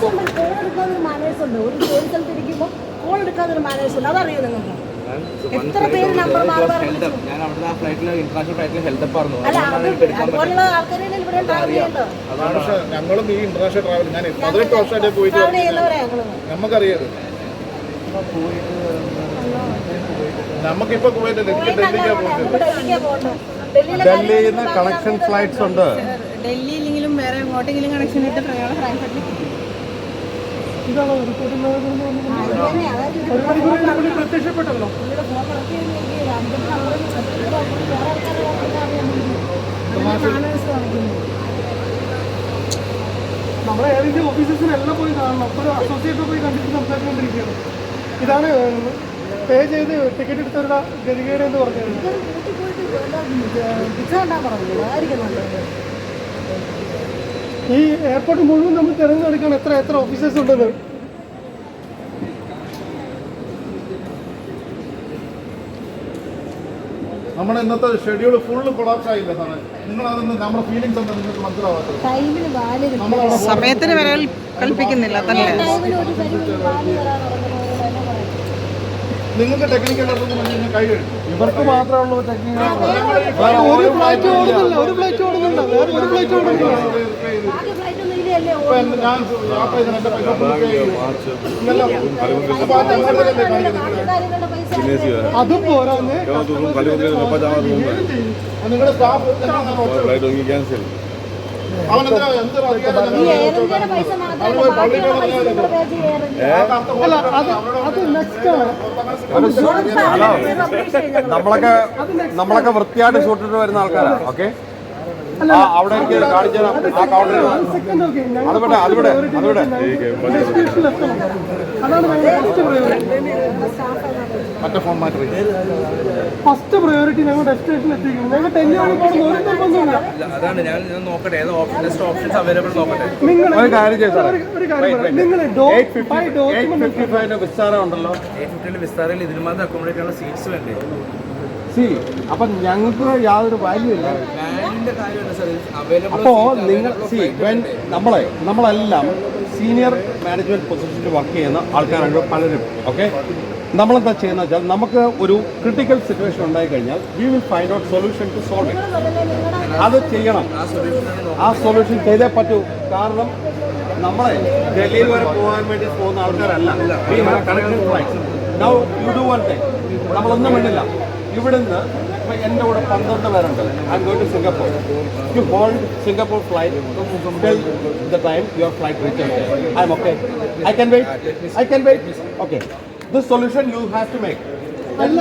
Manners call എടുക്കാതൊരു manners ഉണ്ട്. ഒരു ജോലി സ്ഥലത്ത് ഇരിക്കുമ്പോൾ കോൾ എടുക്കാതൊരു മാനേഴ്സ് ഉണ്ട്. അതറിയോ നിങ്ങൾക്ക്? എത്ര പേര് നമ്പർ ഞങ്ങളും ഈ ഇന്റർനാഷണൽ ട്രാവൽ ഞാൻ പതിനെട്ട് വർഷമായിട്ട് പോയിട്ട് നമുക്കറിയാത് നമുക്കിപ്പോ എനിക്ക് ഡൽഹിക്കാ പോകുന്നത് ഡൽഹിയിൽ നിന്ന് കണക്ഷൻ ഫ്ലൈറ്റ്സ് ഉണ്ട്. ഡൽഹിയിലെങ്കിലും വേറെ എങ്ങോട്ടെങ്കിലും കണക്ഷൻ ഇട്ട് ഫ്രാങ്ക്ഫർട്ടിൽ ഇതാണോ റിപ്പോർട്ടിൽ ഒരു മണിക്കൂറിൽ പുള്ളി പ്രത്യക്ഷപ്പെട്ടല്ലോ? നമ്മളെ എയർ ഇന്ത്യ ഓഫീസേഴ്സിനെല്ലാം പോയി കാണണം. അപ്പോൾ ഒരു അസോസിയേറ്റ് പോയി കണ്ടിട്ട് സംസാരിച്ചുകൊണ്ടിരിക്കുകയാണ് ഇതാണ് പേ ചെയ്ത് ടിക്കറ്റ് എടുത്തവരുടെ ഗതികേട് എന്ന് പറഞ്ഞത്. ഈ എയർപോർട്ട് മുഴുവൻ നമ്മൾ തിരഞ്ഞെടുക്കണം. എത്ര എത്ര ഓഫീസേഴ്സ് ഉണ്ടെന്ന്. നമ്മുടെ ഇന്നത്തെ ഷെഡ്യൂൾ ഫുള്ള് കൊളാപ്സ് ആയില്ല സാറേ? നിങ്ങൾ അതൊന്ന് നമ്മുടെ ഫീലിംഗ്സ് എന്താ? നിങ്ങൾക്ക് മനസ്സിലാവാത്തത്. ടൈമിന് വാൽ നമ്മളവിടെ സമയത്തിന് വില കൽപ്പിക്കുന്നില്ല തന്നെ നിങ്ങൾക്ക് ടെക്നിക്കൽ ഇവർക്ക് മാത്രമുള്ള ഒരു ഫ്ലൈറ്റ് ഓടുന്നില്ല ഒരു ഫ്ലൈറ്റ് ഓടുന്നില്ല വേറെ ഒരു ഫ്ലൈറ്റ് ഓടുന്നില്ല. അതും പോരാന്ന് നിങ്ങളുടെ സ്റ്റാഫ് നിങ്ങൾ അല്ല? അത് അത് നെക്സ്റ്റ് ആണ് നമ്മളൊക്കെ നമ്മളൊക്കെ വൃത്തിയായിട്ട് ഷൂട്ടിട്ട് വരുന്ന ആൾക്കാരാണ് ഓക്കെ ആ അവിടെ എനിക്ക് കാണിച്ചു തരാം. ആ കൗണ്ടറിൽ സെക്കൻഡ് ഓക്കെ. അത് വിടെ, അത് വിടെ, അത് വിടെ. ഡെസ്റ്റിനേഷനിൽ എത്തണം അതാണ് ഫസ്റ്റ് പ്രയോറിറ്റി മറ്റേ ഫോൺ മാറ്റി ഫസ്റ്റ് പ്രയോറിറ്റി ഞങ്ങൾ ഡെസ്റ്റിനേഷൻ എത്തിക്കും ഞങ്ങൾ ടെൻ മണിക്കൂർ ഒരു നിർബന്ധമില്ല അതാണ് ഞാൻ ഞാൻ നോക്കട്ടെ. ഏത് ഓപ്ഷൻ ഓപ്ഷൻസ് അവൈലബിൾ നോക്കട്ടെ. നിങ്ങൾ ഒരു കാര്യം ഒരു കാര്യം നിങ്ങൾ ഡോക്യുമെന്റ് വിസ്താര ഉണ്ടല്ലോ. എയ്റ്റ് ഫിഫ്റ്റിയിൽ വിസ്താരയിൽ ഇതിന് മാത്രം അക്കോമഡേറ്റ് ഉള്ള സീറ്റ്സ് വേണ്ടേ? സി അപ്പൊ ഞങ്ങൾക്ക് യാതൊരു വാല്യൂ ഇല്ല. അപ്പോ നിങ്ങൾ സി വെൻ നമ്മളെ നമ്മളെല്ലാം സീനിയർ മാനേജ്മെന്റ് പൊസിഷനിൽ വർക്ക് ചെയ്യുന്ന ആൾക്കാരാണ് പലരും. ഓക്കെ നമ്മളെന്താ ചെയ്യുന്നത് വെച്ചാൽ നമുക്ക് ഒരു ക്രിട്ടിക്കൽ സിറ്റുവേഷൻ ഉണ്ടായി കഴിഞ്ഞാൽ we will find out solution to solve അത് ചെയ്യണം. ആ സൊല്യൂഷൻ ചെയ്തേ പറ്റൂ. കാരണം നമ്മളെ ഡൽഹിയിൽ വരെ പോകാൻ വേണ്ടി പോകുന്ന ആൾക്കാരല്ല. Now you do one thing. നമ്മളൊന്നും വേണ്ടില്ല ഇവിടുന്ന് ഇപ്പൊ എന്റെ കൂടെ പന്ത്രണ്ട് പേരുണ്ട്. I'm going to Singapore you hold Singapore flight till the time your flight reaches I'm okay I can wait I can wait okay this solution you have to make അല്ല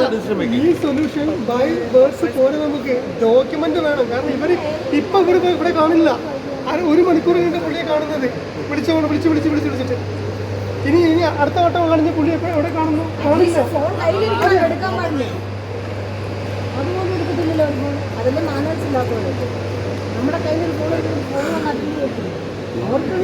ഈ സൊല്യൂഷൻ ബൈ വേർഡ്സ് പോലെ നമുക്ക് document വേണം. കാരണം ഇവർ ഇപ്പൊ ഇവിടെ ഇവിടെ കാണില്ല. ഒരു മണിക്കൂർ കഴിഞ്ഞ പുള്ളിയെ കാണുന്നത്. വിളിച്ചോണ്ട് വിളിച്ച് വിളിച്ച് വിളിച്ച് വിളിച്ചിട്ട് ഇനി ഇനി അടുത്ത വട്ടം കാണിച്ച പുള്ളി എപ്പോ എവിടെ കാണുന്നു? കാണില്ല അതുപോലും എടുക്കത്തില്ലല്ലോ അതിന്റെ മാനേഴ്സ് ഇല്ലാത്തത് നമ്മുടെ കയ്യിൽ ഒരു ഫോൺ ഫോൺ വന്ന് അവർക്ക്